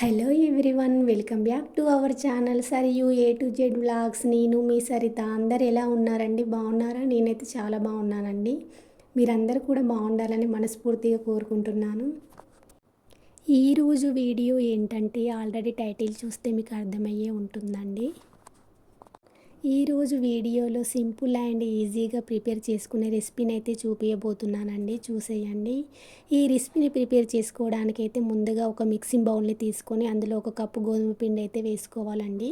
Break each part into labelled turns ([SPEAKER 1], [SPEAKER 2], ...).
[SPEAKER 1] Hello everyone welcome back to our channel Sarayu A to Z blogs నేను మీ సరిత అందరు ఎలా ఉన్నారండి? బాగున్నారా? నేనైతే చాలా బాగున్నానండి. మీరందరూ కూడా బాగుండాలని మనస్ఫూర్తిగా కోరుకుంటున్నాను. ఈరోజు వీడియో ఏంటంటే ఆల్రెడీ టైటిల్ చూస్తే మీకు అర్థమయ్యే ఉంటుందండి. ఈరోజు వీడియోలో సింపుల్ అండ్ ఈజీగా ప్రిపేర్ చేసుకునే రెసిపీని అయితే చూపించబోతున్నానండి చూసేయండి. ఈ రెసిపీని ప్రిపేర్ చేసుకోవడానికి అయితే ముందుగా ఒక మిక్సింగ్ బౌల్ని తీసుకొని అందులో ఒక కప్పు గోధుమ పిండి అయితే వేసుకోవాలండి.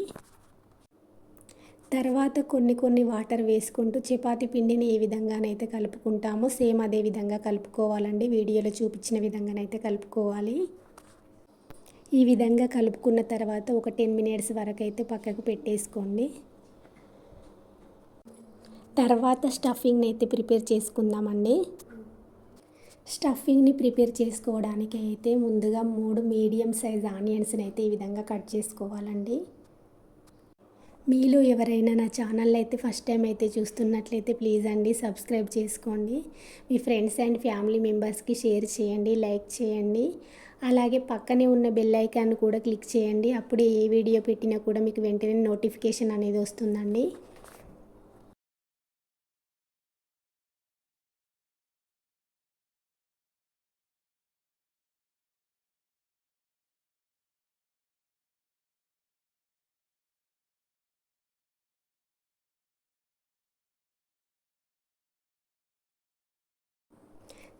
[SPEAKER 1] తర్వాత కొన్ని కొన్ని వాటర్ వేసుకుంటూ చపాతి పిండిని ఏ విధంగానైతే కలుపుకుంటామో. సేమ్ అదే విధంగా కలుపుకోవాలండి. వీడియోలో చూపించిన విధంగానైతే కలుపుకోవాలి. ఈ విధంగా కలుపుకున్న తర్వాత ఒక టెన్ మినిట్స్ వరకు అయితే పక్కకు పెట్టేసుకోండి. తర్వాత స్టఫింగ్ని అయితే ప్రిపేర్ చేసుకుందామండి. స్టఫింగ్ని ప్రిపేర్ చేసుకోవడానికి అయితే ముందుగా మూడు మీడియం సైజ్ ఆనియన్స్ని అయితే ఈ విధంగా కట్ చేసుకోవాలండి. మీలో ఎవరైనా నా ఛానల్ అయితే ఫస్ట్ టైం అయితే చూస్తున్నట్లయితే ప్లీజ్ అండి సబ్స్క్రైబ్ చేసుకోండి. మీ ఫ్రెండ్స్ అండ్ ఫ్యామిలీ మెంబర్స్కి షేర్ చేయండి లైక్ చేయండి. అలాగే పక్కనే ఉన్న బెల్ ఐకాన్ కూడా క్లిక్ చేయండి. అప్పుడే ఏ వీడియో పెట్టినా కూడా మీకు వెంటనే నోటిఫికేషన్ అనేది వస్తుందండి.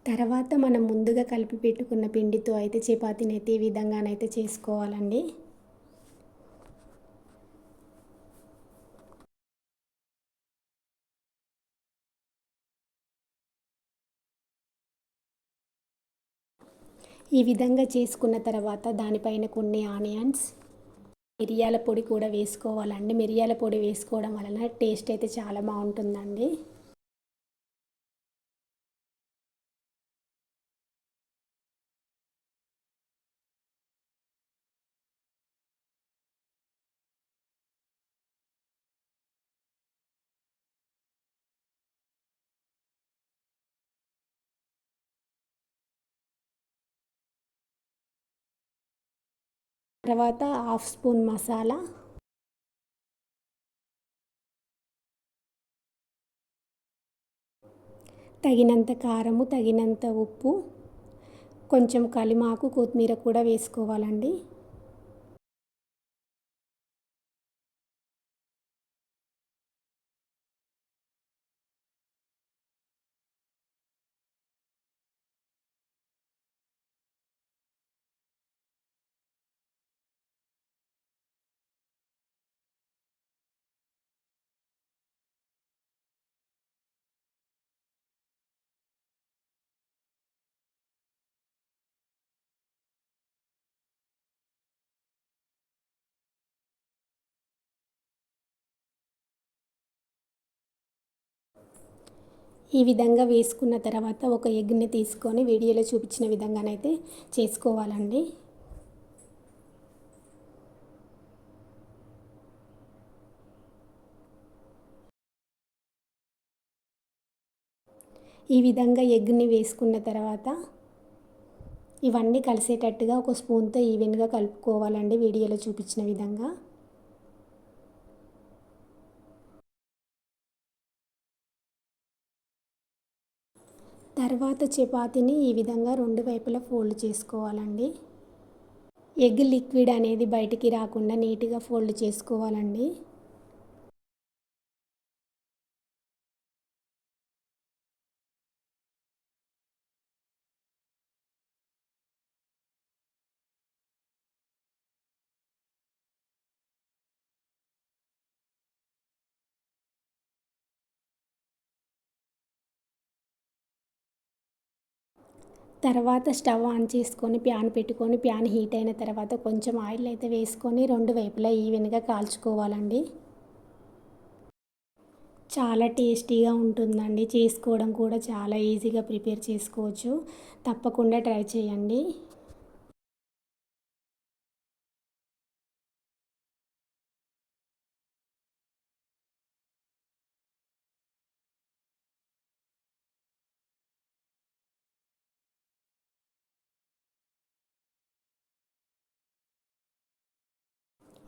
[SPEAKER 1] తర్వాత మనం ముందుగా కలిపి పెట్టుకున్న పిండితో అయితే చపాతీని అయితే ఈ విధంగానైతే చేసుకోవాలండి. ఈ విధంగా చేసుకున్న తర్వాత దానిపైన కొన్ని ఆనియన్స్ మిరియాల పొడి కూడా వేసుకోవాలండి. మిరియాల పొడి వేసుకోవడం వలన టేస్ట్ అయితే చాలా బాగుంటుందండి. తర్వాత హాఫ్ స్పూన్ మసాలా. తగినంత కారము తగినంత ఉప్పు. కొంచెం కలిమాకు కొత్తిమీర కూడా వేసుకోవాలండి. ఈ విధంగా వేసుకున్న తర్వాత ఒక ఎగ్ని తీసుకొని వీడియోలో చూపించిన విధంగానైతే చేసుకోవాలండి. ఈ విధంగా ఎగ్ని వేసుకున్న తర్వాత ఇవన్నీ కలిసేటట్టుగా ఒక స్పూన్తో ఈవెన్గా కలుపుకోవాలండి వీడియోలో చూపించిన విధంగా. తర్వాత చపాతీని ఈ విధంగా రెండు వైపులా ఫోల్డ్ చేసుకోవాలండి. ఎగ్ లిక్విడ్ అనేది బయటికి రాకుండా నీట్గా ఫోల్డ్ చేసుకోవాలండి. తర్వాత స్టవ్ ఆన్ చేసుకొని ప్యాన్ పెట్టుకొని ప్యాన్ హీట్ అయిన తర్వాత కొంచెం ఆయిల్ అయితే వేసుకొని రెండు వైపులా ఈవెన్గా కాల్చుకోవాలండి. చాలా టేస్టీగా ఉంటుందండి. చేసుకోవడం కూడా చాలా ఈజీగా ప్రిపేర్ చేసుకోవచ్చు. తప్పకుండా ట్రై చేయండి.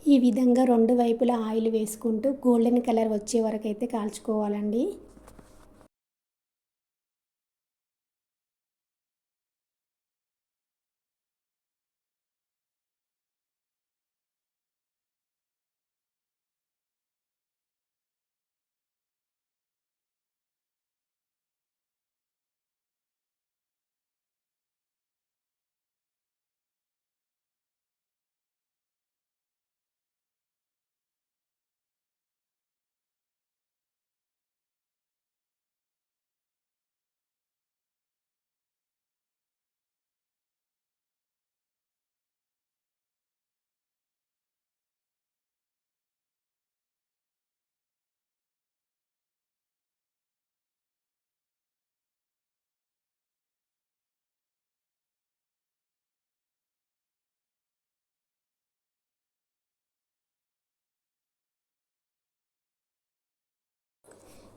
[SPEAKER 1] ఈ విధంగా రెండు వైపులా ఆయిల్ వేసుకుంటూ గోల్డెన్ కలర్ వచ్చే వరకు అయితే కాల్చుకోవాలండి.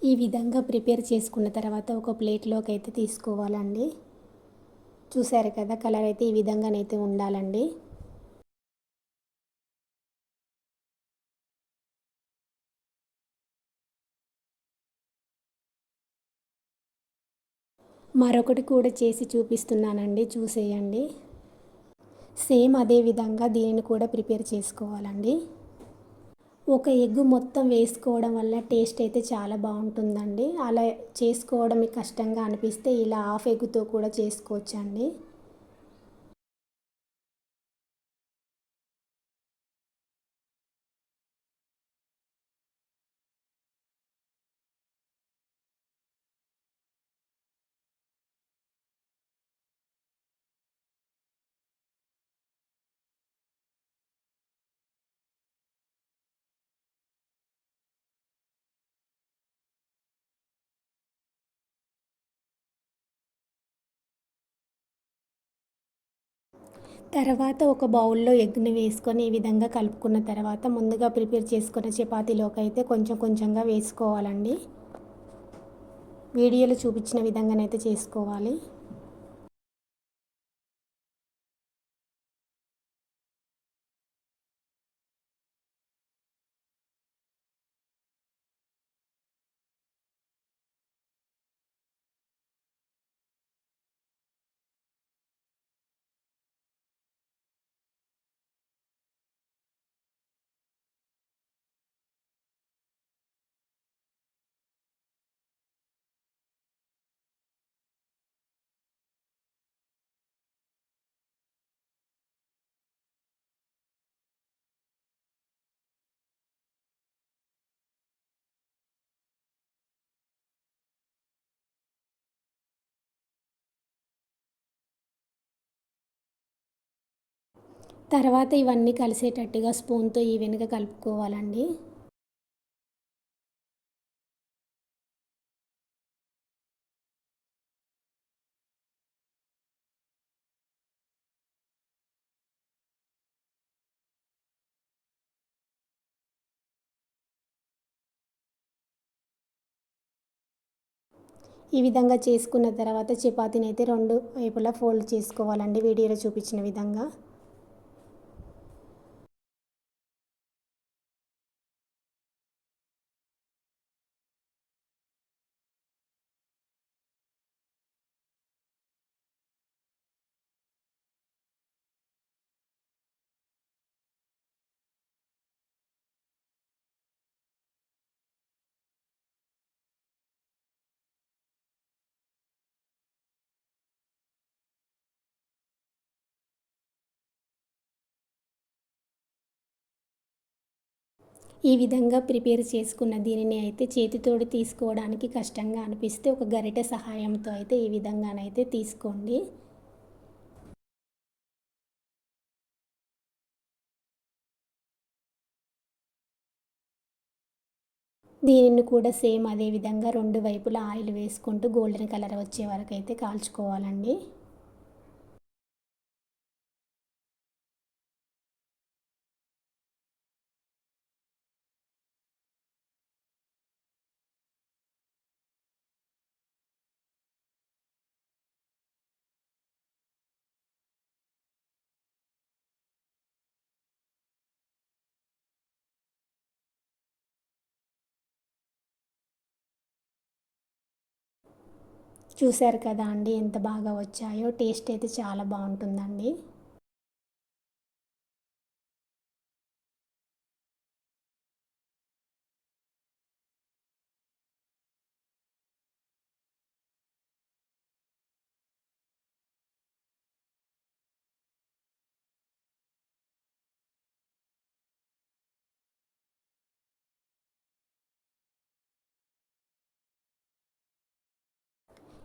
[SPEAKER 1] ఈ విధంగా ప్రిపేర్ చేసుకున్న తర్వాత ఒక ప్లేట్లోకి అయితే తీసుకోవాలండి. చూసారు కదా కలర్ అయితే ఈ విధంగానైతే ఉండాలండి. మరొకటి కూడా చేసి చూపిస్తున్నానండి చూసేయండి. సేమ్ అదే విధంగా దీనిని కూడా ప్రిపేర్ చేసుకోవాలండి. ఒక ఎగ్ మొత్తం వేసుకోవడం వల్ల టేస్ట్ అయితే చాలా బాగుంటుందండి. అలా చేసుకోవడం కష్టంగా అనిపిస్తే ఇలా హాఫ్ ఎగ్తో కూడా చేసుకోవచ్చండి. తర్వాత ఒక బౌల్లో ఎగ్ని వేసుకొని ఈ విధంగా కలుపుకున్న తర్వాత ముందుగా ప్రిపేర్ చేసుకున్న చపాతీలోకి అయితే కొంచెం కొంచెంగా వేసుకోవాలండి. వీడియోలో చూపించిన విధంగానైతే చేసుకోవాలి. తర్వాత ఇవన్నీ కలిసేటట్టుగా స్పూన్తో ఈవెన్గా కలుపుకోవాలండి. ఈ విధంగా చేసుకున్న తర్వాత చపాతీని అయితే రెండు వైపులా ఫోల్డ్ చేసుకోవాలండి. వీడియోలో చూపించిన విధంగా. ఈ విధంగా ప్రిపేర్ చేసుకున్న దీనిని అయితే చేతితోటి తీసుకోవడానికి కష్టంగా అనిపిస్తే ఒక గరిటె సహాయంతో అయితే ఈ విధంగానైతే తీసుకోండి. దీనిని కూడా సేమ్ అదే విధంగా రెండు వైపులా ఆయిల్ వేసుకుంటూ గోల్డెన్ కలర్ వచ్చే వరకు అయితే కాల్చుకోవాలండి. చూశారు కదా అండి ఎంత బాగా వచ్చాయో టేస్ట్ అయితే చాలా బాగుంటుందండి.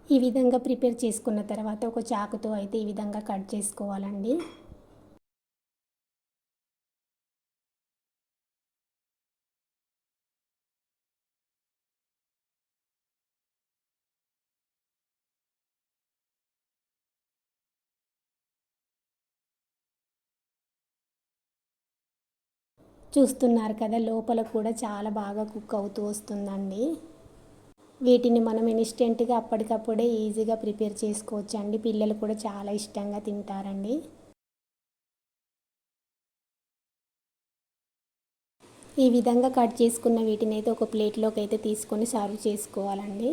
[SPEAKER 1] ఈ విధంగా ప్రిపేర్ చేసుకున్న తర్వాత ఒక చాకుతో అయితే ఈ విధంగా కట్ చేసుకోవాలండి. చూస్తున్నారు కదా లోపల కూడా చాలా బాగా కుక్ అవుతూ వస్తుందండి. వీటిని మనం ఇన్స్టెంట్గా అప్పటికప్పుడే ఈజీగా ప్రిపేర్ చేసుకోవచ్చు అండి పిల్లలు కూడా చాలా ఇష్టంగా తింటారండి. ఈ విధంగా కట్ చేసుకున్న వీటిని అయితే ఒక ప్లేట్లోకి అయితే తీసుకొని సర్వ్ చేసుకోవాలండి.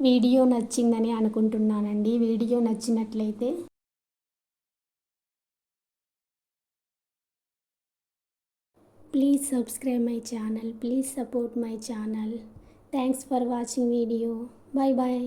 [SPEAKER 1] వీడియో నచ్చిందని అనుకుంటున్నానండి. వీడియో నచ్చినట్లయితే please subscribe my channel please support my channel. Thanks for watching video. Bye bye